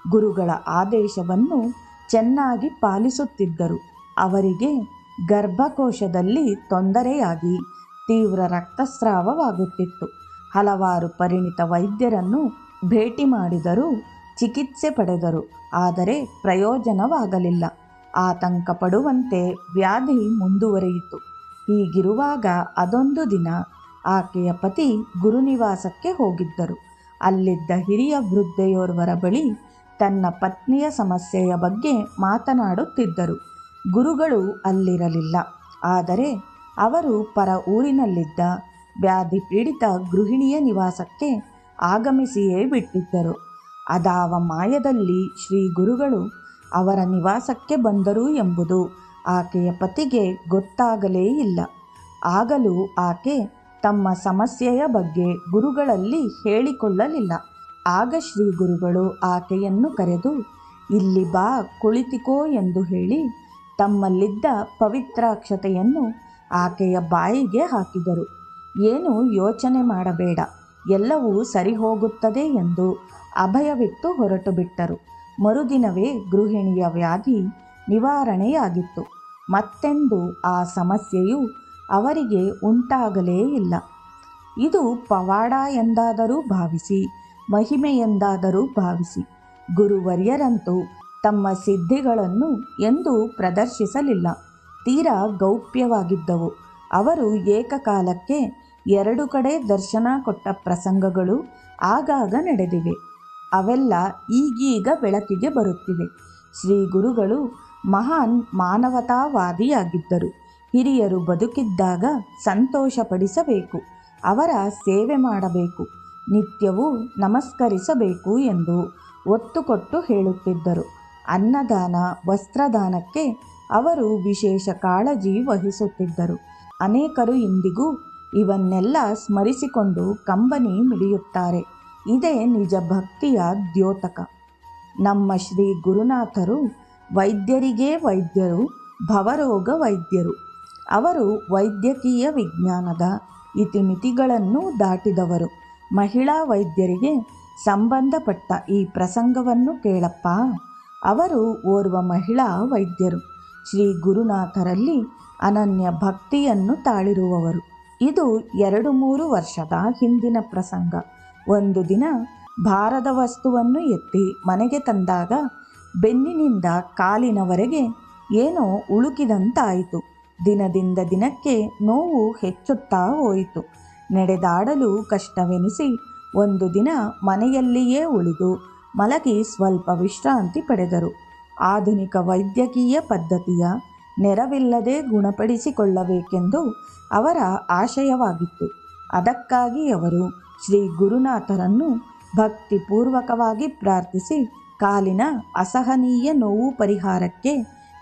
ಗುರುಗಳ ಆದೇಶವನ್ನು ಚೆನ್ನಾಗಿ ಪಾಲಿಸುತ್ತಿದ್ದರು. ಅವರಿಗೆ ಗರ್ಭಕೋಶದಲ್ಲಿ ತೊಂದರೆಯಾಗಿ ತೀವ್ರ ರಕ್ತಸ್ರಾವವಾಗುತ್ತಿತ್ತು. ಹಲವಾರು ಪರಿಣಿತ ವೈದ್ಯರನ್ನು ಭೇಟಿ ಮಾಡಿದರೂ ಚಿಕಿತ್ಸೆ ಪಡೆದರು, ಆದರೆ ಪ್ರಯೋಜನವಾಗಲಿಲ್ಲ. ಆತಂಕ ಪಡುವಂತೆ ವ್ಯಾಧಿ ಮುಂದುವರಿಯಿತು. ಹೀಗಿರುವಾಗ ಅದೊಂದು ದಿನ ಆಕೆಯ ಪತಿ ಗುರುನಿವಾಸಕ್ಕೆ ಹೋಗಿದ್ದರು. ಅಲ್ಲಿದ್ದ ಹಿರಿಯ ವೃದ್ಧೆಯೋರ್ವರ ಬಳಿ ತನ್ನ ಪತ್ನಿಯ ಸಮಸ್ಯೆಯ ಬಗ್ಗೆ ಮಾತನಾಡುತ್ತಿದ್ದರು. ಗುರುಗಳು ಅಲ್ಲಿರಲಿಲ್ಲ. ಆದರೆ ಅವರು ಪರ ಊರಿನಲ್ಲಿದ್ದ ವ್ಯಾಧಿ ಪೀಡಿತ ಗೃಹಿಣಿಯ ನಿವಾಸಕ್ಕೆ ಆಗಮಿಸಿಯೇ ಬಿಟ್ಟಿದ್ದರು. ಅದಾವ ಮಾಯದಲ್ಲಿ ಶ್ರೀ ಗುರುಗಳು ಅವರ ನಿವಾಸಕ್ಕೆ ಬಂದರು ಎಂಬುದು ಆಕೆಯ ಪತಿಗೆ ಗೊತ್ತಾಗಲೇ ಇಲ್ಲ. ಆಗಲೂ ಆಕೆ ತಮ್ಮ ಸಮಸ್ಯೆಯ ಬಗ್ಗೆ ಗುರುಗಳಲ್ಲಿ ಹೇಳಿಕೊಳ್ಳಲಿಲ್ಲ. ಆಗ ಶ್ರೀ ಗುರುಗಳು ಆಕೆಯನ್ನು ಕರೆದು, ಇಲ್ಲಿ ಬಾ, ಕುಳಿತಿಕೋ ಎಂದು ಹೇಳಿ ತಮ್ಮಲ್ಲಿದ್ದ ಪವಿತ್ರಾಕ್ಷತೆಯನ್ನು ಆಕೆಯ ಬಾಯಿಗೆ ಹಾಕಿದರು. ಏನು ಯೋಚನೆ ಮಾಡಬೇಡ, ಎಲ್ಲವೂ ಸರಿ ಹೋಗುತ್ತದೆ ಎಂದು ಅಭಯವಿಟ್ಟು ಹೊರಟು ಬಿಟ್ಟರು ಮರುದಿನವೇ ಗೃಹಿಣಿಯ ವ್ಯಾಧಿ ನಿವಾರಣೆಯಾಗಿತ್ತು. ಮತ್ತೆಂದು ಆ ಸಮಸ್ಯೆಯು ಅವರಿಗೆ ಉಂಟಾಗಲೇ ಇಲ್ಲ. ಇದು ಪವಾಡ ಎಂದಾದರೂ ಭಾವಿಸಿ, ಮಹಿಮೆ ಎಂದಾದರೂ ಭಾವಿಸಿ, ಗುರುವರ್ಯರಂತೂ ತಮ್ಮ ಸಿದ್ಧಿಗಳನ್ನು ಎಂದೂ ಪ್ರದರ್ಶಿಸಲಿಲ್ಲ. ತೀರಾ ಗೌಪ್ಯವಾಗಿದ್ದವು. ಅವರು ಏಕಕಾಲಕ್ಕೆ ಎರಡು ಕಡೆ ದರ್ಶನ ಕೊಟ್ಟ ಪ್ರಸಂಗಗಳು ಆಗಾಗ ನಡೆದಿವೆ. ಅವೆಲ್ಲ ಈಗೀಗ ಬೆಳಕಿಗೆ ಬರುತ್ತಿವೆ. ಶ್ರೀ ಗುರುಗಳು ಮಹಾನ್ ಮಾನವತಾವಾದಿಯಾಗಿದ್ದರು. ಹಿರಿಯರು ಬದುಕಿದ್ದಾಗ ಸಂತೋಷಪಡಿಸಬೇಕು, ಅವರ ಸೇವೆ ಮಾಡಬೇಕು, ನಿತ್ಯವೂ ನಮಸ್ಕರಿಸಬೇಕು ಎಂದು ಒತ್ತು ಕೊಟ್ಟು ಹೇಳುತ್ತಿದ್ದರು. ಅನ್ನದಾನ, ವಸ್ತ್ರದಾನಕ್ಕೆ ಅವರು ವಿಶೇಷ ಕಾಳಜಿ ವಹಿಸುತ್ತಿದ್ದರು. ಅನೇಕರು ಇಂದಿಗೂ ಇವನ್ನೆಲ್ಲ ಸ್ಮರಿಸಿಕೊಂಡು ಕಂಬನಿ ಮಿಡಿಯುತ್ತಾರೆ. ಇದೇ ನಿಜ ಭಕ್ತಿಯ ದ್ಯೋತಕ. ನಮ್ಮ ಶ್ರೀ ಗುರುನಾಥರು ವೈದ್ಯರಿಗೇ ವೈದ್ಯರು, ಭವರೋಗ ವೈದ್ಯರು. ಅವರು ವೈದ್ಯಕೀಯ ವಿಜ್ಞಾನದ ಇತಿಮಿತಿಗಳನ್ನು ದಾಟಿದವರು. ಮಹಿಳಾ ವೈದ್ಯರಿಗೆ ಸಂಬಂಧಪಟ್ಟ ಈ ಪ್ರಸಂಗವನ್ನು ಕೇಳಪ್ಪ. ಅವರು ಓರ್ವ ಮಹಿಳಾ ವೈದ್ಯರು. ಶ್ರೀ ಗುರುನಾಥರಲ್ಲಿ ಅನನ್ಯ ಭಕ್ತಿಯನ್ನು ತಾಳಿರುವವರು. ಇದು ಎರಡು ಮೂರು ವರ್ಷದ ಹಿಂದಿನ ಪ್ರಸಂಗ. ಒಂದು ದಿನ ಭಾರದ ವಸ್ತುವನ್ನು ಎತ್ತಿ ಮನೆಗೆ ತಂದಾಗ ಬೆನ್ನಿನಿಂದ ಕಾಲಿನವರೆಗೆ ಏನೋ ಉಳುಕಿದಂತಾಯಿತು. ದಿನದಿಂದ ದಿನಕ್ಕೆ ನೋವು ಹೆಚ್ಚುತ್ತಾ ಹೋಯಿತು. ನಡೆದಾಡಲು ಕಷ್ಟವೆನಿಸಿ ಒಂದು ದಿನ ಮನೆಯಲ್ಲಿಯೇ ಉಳಿದು ಮಲಗಿ ಸ್ವಲ್ಪ ವಿಶ್ರಾಂತಿ ಪಡೆದರು. ಆಧುನಿಕ ವೈದ್ಯಕೀಯ ಪದ್ಧತಿಯ ನೆರವಿಲ್ಲದೆ ಗುಣಪಡಿಸಿಕೊಳ್ಳಬೇಕೆಂದು ಅವರ ಆಶಯವಾಗಿತ್ತು. ಅದಕ್ಕಾಗಿ ಅವರು ಶ್ರೀ ಗುರುನಾಥರನ್ನು ಭಕ್ತಿಪೂರ್ವಕವಾಗಿ ಪ್ರಾರ್ಥಿಸಿ ಕಾಲಿನ ಅಸಹನೀಯ ನೋವು ಪರಿಹಾರಕ್ಕೆ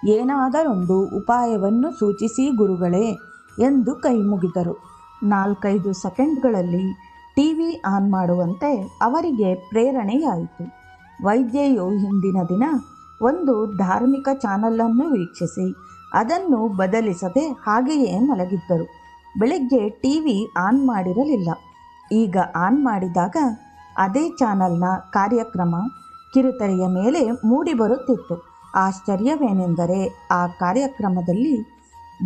ಏನಾದರೊಂದು ಉಪಾಯವನ್ನು ಸೂಚಿಸಿ ಗುರುಗಳೇ ಎಂದು ಕೈಮುಗಿದರು ನಾಲ್ಕೈದು ಸೆಕೆಂಡ್ಗಳಲ್ಲಿ ಟಿ ವಿ ಆನ್ ಮಾಡುವಂತೆ ಅವರಿಗೆ ಪ್ರೇರಣೆಯಾಯಿತು. ವೈದ್ಯೆಯು ಹಿಂದಿನ ದಿನ ಒಂದು ಧಾರ್ಮಿಕ ಚಾನಲನ್ನು ವೀಕ್ಷಿಸಿ ಅದನ್ನು ಬದಲಿಸದೆ ಹಾಗೆಯೇ ಮಲಗಿದ್ದರು. ಬೆಳಗ್ಗೆ ಟಿ ವಿ ಆನ್ ಮಾಡಿರಲಿಲ್ಲ. ಈಗ ಆನ್ ಮಾಡಿದಾಗ ಅದೇ ಚಾನಲ್ನ ಕಾರ್ಯಕ್ರಮ ಕಿರುತೆರೆಯ ಮೇಲೆ ಮೂಡಿಬರುತ್ತಿತ್ತು. ಆಶ್ಚರ್ಯವೇನೆಂದರೆ ಆ ಕಾರ್ಯಕ್ರಮದಲ್ಲಿ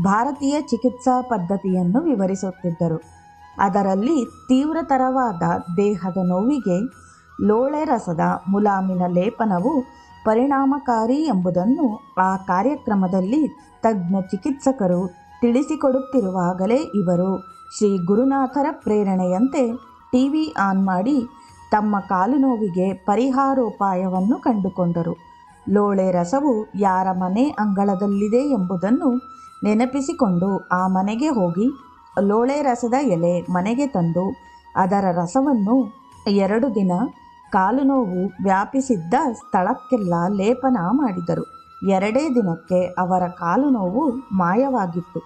ಭಾರತೀಯ ಚಿಕಿತ್ಸಾ ಪದ್ಧತಿಯನ್ನು ವಿವರಿಸುತ್ತಿದ್ದರು. ಅದರಲ್ಲಿ ತೀವ್ರತರವಾದ ದೇಹದ ನೋವಿಗೆ ಲೋಳೆ ರಸದ ಮುಲಾಮಿನ ಲೇಪನವು ಪರಿಣಾಮಕಾರಿ ಎಂಬುದನ್ನು ಆ ಕಾರ್ಯಕ್ರಮದಲ್ಲಿ ತಜ್ಞ ಚಿಕಿತ್ಸಕರು ತಿಳಿಸಿಕೊಡುತ್ತಿರುವಾಗಲೇ ಇವರು ಶ್ರೀ ಗುರುನಾಥರ ಪ್ರೇರಣೆಯಂತೆ ಟಿ ವಿ ಆನ್ ಮಾಡಿ ತಮ್ಮ ಕಾಲು ನೋವಿಗೆ ಪರಿಹಾರೋಪಾಯವನ್ನು ಕಂಡುಕೊಂಡರು. ಲೋಳೆ ರಸವು ಯಾರ ಮನೆ ಅಂಗಳದಲ್ಲಿದೆ ಎಂಬುದನ್ನು ನೆನಪಿಸಿಕೊಂಡು ಆ ಮನೆಗೆ ಹೋಗಿ ಲೋಳೆ ರಸದ ಎಲೆ ಮನೆಗೆ ತಂದು ಅದರ ರಸವನ್ನು ಎರಡು ದಿನ ಕಾಲು ನೋವು ವ್ಯಾಪಿಸಿದ್ದ ಸ್ಥಳಕ್ಕೆಲ್ಲ ಲೇಪನ ಮಾಡಿದರು. ಎರಡೇ ದಿನಕ್ಕೆ ಅವರ ಕಾಲು ನೋವು ಮಾಯವಾಗಿತ್ತು.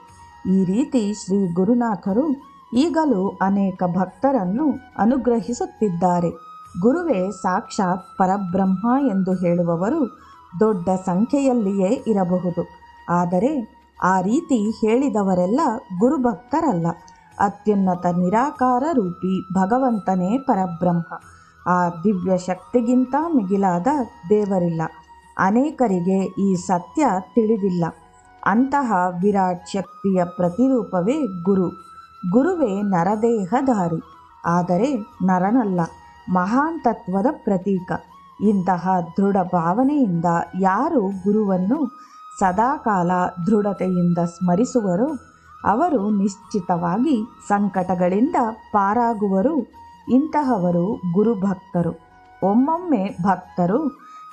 ಈ ರೀತಿ ಶ್ರೀ ಗುರುನಾಥರು ಈಗಲೂ ಅನೇಕ ಭಕ್ತರನ್ನು ಅನುಗ್ರಹಿಸುತ್ತಿದ್ದಾರೆ. ಗುರುವೇ ಸಾಕ್ಷಾತ್ ಪರಬ್ರಹ್ಮ ಎಂದು ಹೇಳುವವರು ದೊಡ್ಡ ಸಂಖ್ಯೆಯಲ್ಲಿಯೇ ಇರಬಹುದು. ಆದರೆ ಆ ರೀತಿ ಹೇಳಿದವರೆಲ್ಲ ಗುರುಭಕ್ತರಲ್ಲ. ಅತ್ಯುನ್ನತ ನಿರಾಕಾರ ರೂಪಿ ಭಗವಂತನೇ ಪರಬ್ರಹ್ಮ. ಆ ದಿವ್ಯ ಶಕ್ತಿಗಿಂತ ಮಿಗಿಲಾದ ದೇವರಿಲ್ಲ. ಅನೇಕರಿಗೆ ಈ ಸತ್ಯ ತಿಳಿದಿಲ್ಲ. ಅಂತಹ ವಿರಾಟ್ ಶಕ್ತಿಯ ಪ್ರತಿರೂಪವೇ ಗುರು. ಗುರುವೇ ನರದೇಹಧಾರಿ. ಆದರೆ ನರನಲ್ಲ, ಮಹಾನ್ ತತ್ವದ ಪ್ರತೀಕ. ಇಂತಹ ದೃಢ ಭಾವನೆಯಿಂದ ಯಾರು ಗುರುವನ್ನು ಸದಾಕಾಲ ದೃಢತೆಯಿಂದ ಸ್ಮರಿಸುವರೋ, ಅವರು ನಿಶ್ಚಿತವಾಗಿ ಸಂಕಟಗಳಿಂದ ಪಾರಾಗುವರು. ಇಂತಹವರು ಗುರುಭಕ್ತರು. ಒಮ್ಮೊಮ್ಮೆ ಭಕ್ತರು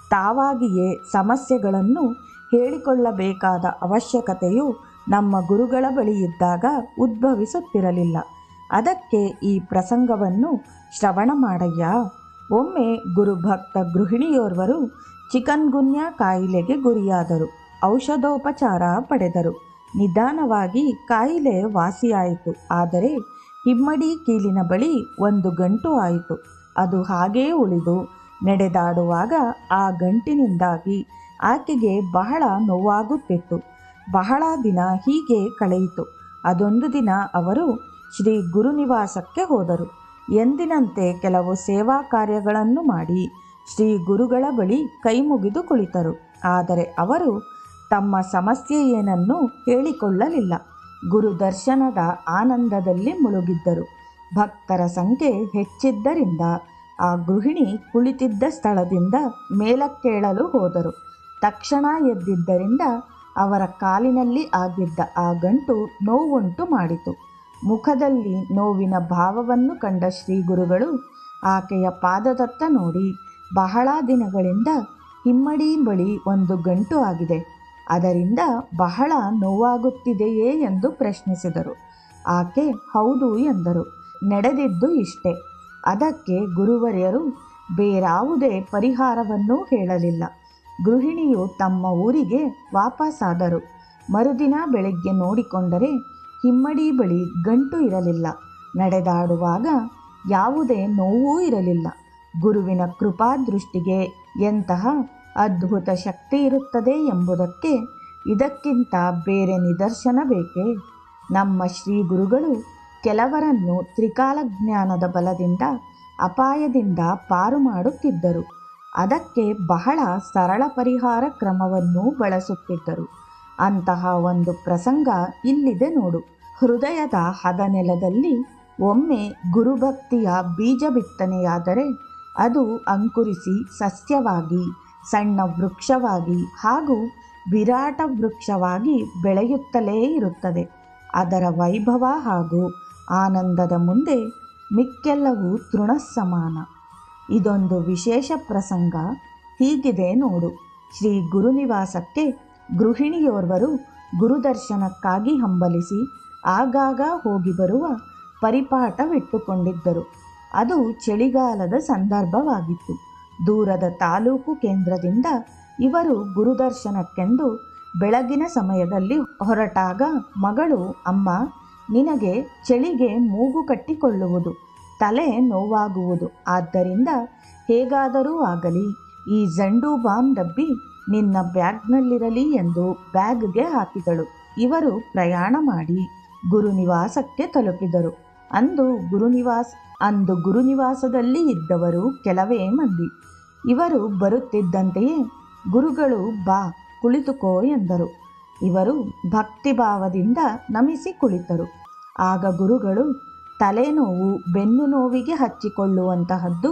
ತಾವಾಗಿಯೇ ಸಮಸ್ಯೆಗಳನ್ನು ಹೇಳಿಕೊಳ್ಳಬೇಕಾದ ಅವಶ್ಯಕತೆಯು ನಮ್ಮ ಗುರುಗಳ ಬಳಿ ಇದ್ದಾಗ ಉದ್ಭವಿಸುತ್ತಿರಲಿಲ್ಲ. ಅದಕ್ಕೆ ಈ ಪ್ರಸಂಗವನ್ನು ಶ್ರವಣ ಮಾಡಯ್ಯ. ಒಮ್ಮೆ ಗುರುಭಕ್ತ ಗೃಹಿಣಿಯೋರ್ವರು ಚಿಕನ್ಗುನ್ಯಾ ಕಾಯಿಲೆಗೆ ಗುರಿಯಾದರು. ಔಷಧೋಪಚಾರ ಪಡೆದರು. ನಿಧಾನವಾಗಿ ಕಾಯಿಲೆ ವಾಸಿಯಾಯಿತು. ಆದರೆ ಹಿಮ್ಮಡಿ ಕೀಲಿನ ಬಳಿ ಒಂದು ಗಂಟು ಆಯಿತು. ಅದು ಹಾಗೇ ಉಳಿದು, ನಡೆದಾಡುವಾಗ ಆ ಗಂಟಿನಿಂದಾಗಿ ಆಕೆಗೆ ಬಹಳ ನೋವಾಗುತ್ತಿತ್ತು. ಬಹಳ ದಿನ ಹೀಗೆ ಕಳೆಯಿತು. ಅದೊಂದು ದಿನ ಅವರು ಶ್ರೀ ಗುರುನಿವಾಸಕ್ಕೆ ಹೋದರು. ಎಂದಿನಂತೆ ಕೆಲವು ಸೇವಾ ಕಾರ್ಯಗಳನ್ನು ಮಾಡಿ ಶ್ರೀ ಗುರುಗಳ ಬಳಿ ಕೈ ಮುಗಿದು ಕುಳಿತರು. ಆದರೆ ಅವರು ತಮ್ಮ ಸಮಸ್ಯೆ ಏನನ್ನು ಹೇಳಿಕೊಳ್ಳಲಿಲ್ಲ. ಗುರು ದರ್ಶನದ ಆನಂದದಲ್ಲಿ ಮುಳುಗಿದ್ದರು. ಭಕ್ತರ ಸಂಖ್ಯೆ ಹೆಚ್ಚಿದ್ದರಿಂದ ಆ ಗೃಹಿಣಿ ಕುಳಿತಿದ್ದ ಸ್ಥಳದಿಂದ ಮೇಲಕ್ಕೇಳಲು ಹೋದರು. ತಕ್ಷಣ ಎದ್ದಿದ್ದರಿಂದ ಅವರ ಕಾಲಿನಲ್ಲಿ ಆಗಿದ್ದ ಆ ಗಂಟು ನೋವುಂಟು ಮಾಡಿತು. ಮುಖದಲ್ಲಿ ನೋವಿನ ಭಾವವನ್ನು ಕಂಡ ಶ್ರೀ ಗುರುಗಳು ಆಕೆಯ ಪಾದದತ್ತ ನೋಡಿ, ಬಹಳ ದಿನಗಳಿಂದ ಹಿಮ್ಮಡಿ ಬಳಿ ಒಂದು ಗಂಟು ಆಗಿದೆ. ಅದರಿಂದ ಬಹಳ ನೋವಾಗುತ್ತಿದೆಯೇ ಎಂದು ಪ್ರಶ್ನಿಸಿದರು. ಆಕೆ, ಹೌದು ಎಂದರು. ನಡೆದಿದ್ದು ಇಷ್ಟೆ. ಅದಕ್ಕೆ ಗುರುವರ್ಯರು ಬೇರಾವುದೇ ಪರಿಹಾರವನ್ನೂ ಹೇಳಲಿಲ್ಲ. ಗೃಹಿಣಿಯು ತಮ್ಮ ಊರಿಗೆ ವಾಪಸಾದರು. ಮರುದಿನ ಬೆಳಗ್ಗೆ ನೋಡಿಕೊಂಡರೆ ಹಿಮ್ಮಡಿ ಬಳಿ ಗಂಟು ಇರಲಿಲ್ಲ. ನಡೆದಾಡುವಾಗ ಯಾವುದೇ ನೋವೂ ಇರಲಿಲ್ಲ. ಗುರುವಿನ ಕೃಪಾದೃಷ್ಟಿಗೆ ಎಂತಹ ಅದ್ಭುತ ಶಕ್ತಿ ಇರುತ್ತದೆ ಎಂಬುದಕ್ಕೆ ಇದಕ್ಕಿಂತ ಬೇರೆ ನಿದರ್ಶನ ಬೇಕೇ? ನಮ್ಮ ಶ್ರೀ ಗುರುಗಳು ಕೆಲವರನ್ನು ತ್ರಿಕಾಲ ಜ್ಞಾನದ ಬಲದಿಂದ ಅಪಾಯದಿಂದ ಪಾರು ಮಾಡುತ್ತಿದ್ದರು. ಅದಕ್ಕೆ ಬಹಳ ಸರಳ ಪರಿಹಾರ ಕ್ರಮವನ್ನು ಬಳಸುತ್ತಿದ್ದರು. ಅಂತಹ ಒಂದು ಪ್ರಸಂಗ ಇಲ್ಲಿದೆ ನೋಡು. ಹೃದಯದ ಹದನೆಲದಲ್ಲಿ ಒಮ್ಮೆ ಗುರುಭಕ್ತಿಯ ಬೀಜ ಬಿತ್ತನೆಯಾದರೆ ಅದು ಅಂಕುರಿಸಿ ಸಸ್ಯವಾಗಿ, ಸಣ್ಣ ವೃಕ್ಷವಾಗಿ ಹಾಗೂ ವಿರಾಟ ವೃಕ್ಷವಾಗಿ ಬೆಳೆಯುತ್ತಲೇ ಇರುತ್ತದೆ. ಅದರ ವೈಭವ ಹಾಗೂ ಆನಂದದ ಮುಂದೆ ಮಿಕ್ಕೆಲ್ಲವೂ ತೃಣಸಮಾನ. ಇದೊಂದು ವಿಶೇಷ ಪ್ರಸಂಗ. ಹೀಗಿದೆ ನೋಡು. ಶ್ರೀ ಗುರುನಿವಾಸಕ್ಕೆ ಗೃಹಿಣಿಯೋರ್ವರು ಗುರುದರ್ಶನಕ್ಕಾಗಿ ಹಂಬಲಿಸಿ ಆಗಾಗ ಹೋಗಿ ಬರುವ ಪರಿಪಾಠವಿಟ್ಟುಕೊಂಡಿದ್ದರು. ಅದು ಚಳಿಗಾಲದ ಸಂದರ್ಭವಾಗಿತ್ತು. ದೂರದ ತಾಲೂಕು ಕೇಂದ್ರದಿಂದ ಇವರು ಗುರುದರ್ಶನಕ್ಕೆಂದು ಬೆಳಗಿನ ಸಮಯದಲ್ಲಿ ಹೊರಟಾಗ ಮಗಳು, ಅಮ್ಮ, ನಿನಗೆ ಚಳಿಗೆ ಮೂಗು ಕಟ್ಟಿಕೊಳ್ಳುವುದು. ತಲೆ ನೋವಾಗುವುದು. ಆದ್ದರಿಂದ ಹೇಗಾದರೂ ಆಗಲಿ, ಈ ಜಂಡು ಬಾಂಬ್ ಡಬ್ಬಿ ನಿನ್ನ ಬ್ಯಾಗ್ನಲ್ಲಿರಲಿ ಎಂದು ಬ್ಯಾಗ್ಗೆ ಹಾಕಿದಳು. ಇವರು ಪ್ರಯಾಣ ಮಾಡಿ ಗುರುನಿವಾಸಕ್ಕೆ ತಲುಪಿದರು. ಅಂದು ಗುರುನಿವಾಸ, ಅಂದು ಗುರುನಿವಾಸದಲ್ಲಿ ಇದ್ದವರು ಕೆಲವೇ ಮಂದಿ. ಇವರು ಬರುತ್ತಿದ್ದಂತೆಯೇ ಗುರುಗಳು ಬಾ, ಕುಳಿತುಕೋ ಎಂದರು. ಇವರು ಭಕ್ತಿಭಾವದಿಂದ ನಮಿಸಿ ಕುಳಿತರು. ಆಗ ಗುರುಗಳು ತಲೆನೋವು ಬೆನ್ನು ನೋವಿಗೆ ಹಚ್ಚಿಕೊಳ್ಳುವಂತಹದ್ದು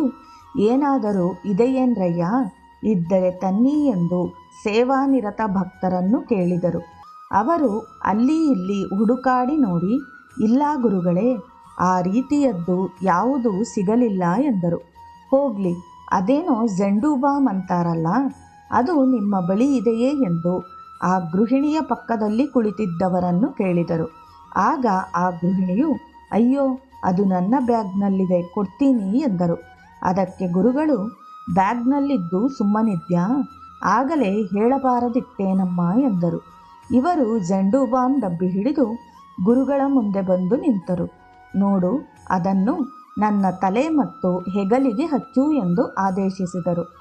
ಏನಾದರೂ ಇದೆಯೇನ್ರಯ್ಯ ಇದ್ದರೆ ತನ್ನಿ ಎಂದು ಸೇವಾನಿರತ ಭಕ್ತರನ್ನು ಕೇಳಿದರು. ಅವರು ಅಲ್ಲಿ ಇಲ್ಲಿ ಹುಡುಕಾಡಿ ನೋಡಿ, ಇಲ್ಲ ಗುರುಗಳೇ, ಆ ರೀತಿಯದ್ದು ಯಾವುದೂ ಸಿಗಲಿಲ್ಲ ಎಂದರು. ಹೋಗ್ಲಿ, ಅದೇನೋ ಜಂಡೂಬಾಮ್ ಅಂತಾರಲ್ಲ, ಅದು ನಿಮ್ಮ ಬಳಿ ಇದೆಯೇ ಎಂದು ಆ ಗೃಹಿಣಿಯ ಪಕ್ಕದಲ್ಲಿ ಕುಳಿತಿದ್ದವರನ್ನು ಕೇಳಿದರು. ಆಗ ಆ ಗೃಹಿಣಿಯು ಅಯ್ಯೋ, ಅದು ನನ್ನ ಬ್ಯಾಗ್ನಲ್ಲಿದೆ, ಕೊಡ್ತೀನಿ ಎಂದರು. ಅದಕ್ಕೆ ಗುರುಗಳು, ಬ್ಯಾಗ್ನಲ್ಲಿದ್ದು ಸುಮ್ಮನಿದ್ಯಾ? ಆಗಲೇ ಹೇಳಬಾರದಿತ್ತೇನಮ್ಮ ಎಂದರು. ಇವರು ಜಂಡು ಬಾಂಬ್ ಡಬ್ಬಿ ಹಿಡಿದು ಗುರುಗಳ ಮುಂದೆ ಬಂದು ನಿಂತರು. ನೋಡು, ಅದನ್ನು ನನ್ನ ತಲೆ ಮತ್ತು ಹೆಗಲಿಗೆ ಹಚ್ಚು ಎಂದು ಆದೇಶಿಸಿದರು.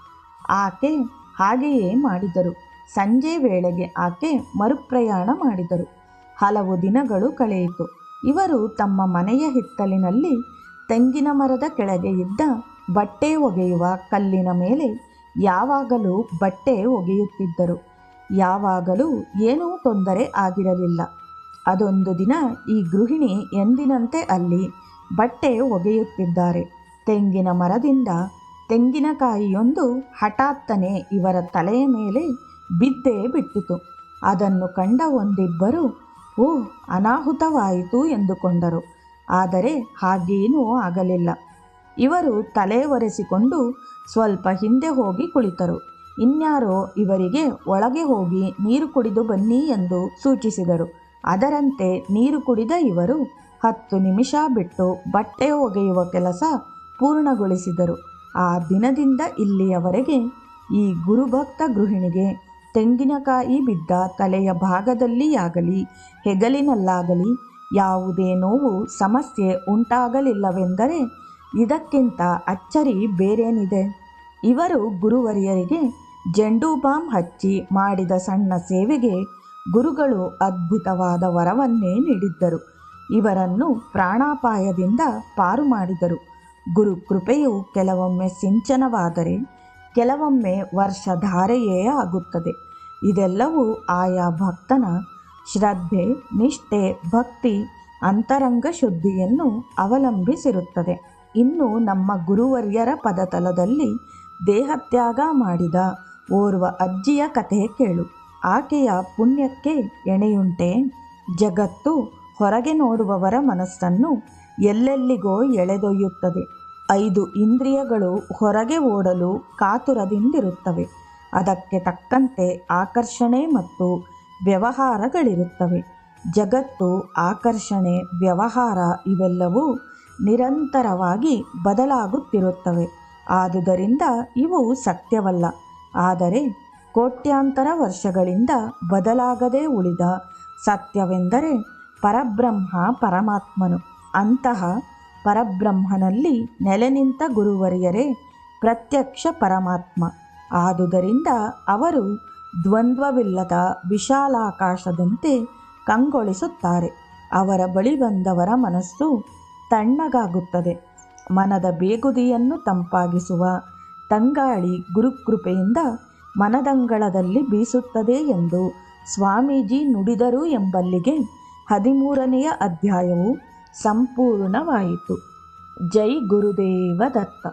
ಆಕೆ ಹಾಗೆಯೇ ಮಾಡಿದರು. ಸಂಜೆ ವೇಳೆಗೆ ಆಕೆ ಮರುಪ್ರಯಾಣ ಮಾಡಿದರು. ಹಲವು ದಿನಗಳು ಕಳೆಯಿತು. ಇವರು ತಮ್ಮ ಮನೆಯ ಹಿತ್ತಲಿನಲ್ಲಿ ತೆಂಗಿನ ಮರದ ಕೆಳಗೆ ಇದ್ದ ಬಟ್ಟೆ ಒಗೆಯುವ ಕಲ್ಲಿನ ಮೇಲೆ ಯಾವಾಗಲೂ ಬಟ್ಟೆ ಒಗೆಯುತ್ತಿದ್ದರು. ಯಾವಾಗಲೂ ಏನೂ ತೊಂದರೆ ಆಗಿರಲಿಲ್ಲ. ಅದೊಂದು ದಿನ ಈ ಗೃಹಿಣಿ ಎಂದಿನಂತೆ ಅಲ್ಲಿ ಬಟ್ಟೆ ಒಗೆಯುತ್ತಿದ್ದಾರೆ. ತೆಂಗಿನ ಮರದಿಂದ ತೆಂಗಿನಕಾಯಿಯೊಂದು ಹಠಾತ್ತನೆ ಇವರ ತಲೆಯ ಮೇಲೆ ಬಿದ್ದೇ ಬಿಟ್ಟಿತು. ಅದನ್ನು ಕಂಡ ಒಂದಿಬ್ಬರು ಓ, ಅನಾಹುತವಾಯಿತು ಎಂದುಕೊಂಡರು. ಆದರೆ ಹಾಗೇನೂ ಆಗಲಿಲ್ಲ. ಇವರು ತಲೆ ಒರೆಸಿಕೊಂಡು ಸ್ವಲ್ಪ ಹಿಂದೆ ಹೋಗಿ ಕುಳಿತರು. ಇನ್ಯಾರೋ ಇವರಿಗೆ ಒಳಗೆ ಹೋಗಿ ನೀರು ಕುಡಿದು ಬನ್ನಿ ಎಂದು ಸೂಚಿಸಿದರು. ಅದರಂತೆ ನೀರು ಕುಡಿದ ಇವರು ಹತ್ತು ನಿಮಿಷ ಬಿಟ್ಟು ಬಟ್ಟೆ ಒಗೆಯುವ ಕೆಲಸ ಪೂರ್ಣಗೊಳಿಸಿದರು. ಆ ದಿನದಿಂದ ಇಲ್ಲಿಯವರೆಗೆ ಈ ಗುರುಭಕ್ತ ಗೃಹಿಣಿಗೆ ತೆಂಗಿನಕಾಯಿ ಬಿದ್ದ ತಲೆಯ ಭಾಗದಲ್ಲಿಯಾಗಲಿ, ಹೆಗಲಿನಲ್ಲಾಗಲಿ ಯಾವುದೇ ನೋವು ಸಮಸ್ಯೆ ಉಂಟಾಗಲಿಲ್ಲವೆಂದರೆ ಇದಕ್ಕಿಂತ ಅಚ್ಚರಿ ಬೇರೇನಿದೆ. ಇವರು ಗುರುವರಿಯರಿಗೆ ಜೆಂಡು ಬಾಂಬ್ ಹಚ್ಚಿ ಮಾಡಿದ ಸಣ್ಣ ಸೇವೆಗೆ ಗುರುಗಳು ಅದ್ಭುತವಾದ ವರವನ್ನೇ ನೀಡಿದ್ದರು. ಇವರನ್ನು ಪ್ರಾಣಾಪಾಯದಿಂದ ಪಾರು ಮಾಡಿದರು. ಗುರು ಕೃಪೆಯು ಕೆಲವೊಮ್ಮೆ ಸಿಂಚನವಾದರೆ, ಕೆಲವೊಮ್ಮೆ ವರ್ಷಧಾರೆಯೇ ಆಗುತ್ತದೆ. ಇದೆಲ್ಲವೂ ಆಯಾ ಭಕ್ತನ ಶ್ರದ್ಧೆ, ನಿಷ್ಠೆ, ಭಕ್ತಿ, ಅಂತರಂಗ ಶುದ್ಧಿಯನ್ನು ಅವಲಂಬಿಸಿರುತ್ತದೆ. ಇನ್ನು ನಮ್ಮ ಗುರುವರ್ಯರ ಪದತಲದಲ್ಲಿ ದೇಹತ್ಯಾಗ ಮಾಡಿದ ಓರ್ವ ಅಜ್ಜಿಯ ಕಥೆ ಕೇಳು. ಆಕೆಯ ಪುಣ್ಯಕ್ಕೆ ಎಣೆಯುಂಟೆ? ಜಗತ್ತು ಹೊರಗೆ ನೋಡುವವರ ಮನಸ್ಸನ್ನು ಎಲ್ಲೆಲ್ಲಿಗೋ ಎಳೆದೊಯ್ಯುತ್ತದೆ. ಐದು ಇಂದ್ರಿಯಗಳು ಹೊರಗೆ ಓಡಲು ಕಾತುರದಿಂದಿರುತ್ತವೆ. ಅದಕ್ಕೆ ತಕ್ಕಂತೆ ಆಕರ್ಷಣೆ ಮತ್ತು ವ್ಯವಹಾರಗಳಿರುತ್ತವೆ. ಜಗತ್ತು, ಆಕರ್ಷಣೆ, ವ್ಯವಹಾರ ಇವೆಲ್ಲವೂ ನಿರಂತರವಾಗಿ ಬದಲಾಗುತ್ತಿರುತ್ತವೆ. ಆದುದರಿಂದ ಇವು ಸತ್ಯವಲ್ಲ. ಆದರೆ ಕೋಟ್ಯಾಂತರ ವರ್ಷಗಳಿಂದ ಬದಲಾಗದೆ ಉಳಿದ ಸತ್ಯವೆಂದರೆ ಪರಬ್ರಹ್ಮ ಪರಮಾತ್ಮನು. ಅಂತಹ ಪರಬ್ರಹ್ಮನಲ್ಲಿ ನೆಲೆ ನಿಂತ ಗುರುವರಿಯರೇ ಪ್ರತ್ಯಕ್ಷ ಪರಮಾತ್ಮ. ಆದುದರಿಂದ ಅವರು ದ್ವಂದ್ವವಿಲ್ಲದ ವಿಶಾಲಾಕಾಶದಂತೆ ಕಂಗೊಳಿಸುತ್ತಾರೆ. ಅವರ ಬಳಿ ಬಂದವರ ಮನಸ್ಸು ತಣ್ಣಗಾಗುತ್ತದೆ. ಮನದ ಬೇಗುದಿಯನ್ನು ತಂಪಾಗಿಸುವ ತಂಗಾಳಿ ಗುರುಕೃಪೆಯಿಂದ ಮನದಂಗಳದಲ್ಲಿ ಬೀಸುತ್ತದೆ ಎಂದು ಸ್ವಾಮೀಜಿ ನುಡಿದರು ಎಂಬಲ್ಲಿಗೆ ಹದಿಮೂರನೆಯ ಅಧ್ಯಾಯವು ಸಂಪೂರ್ಣವಾಯಿತು. ಜೈ ಗುರುದೇವ ದತ್ತ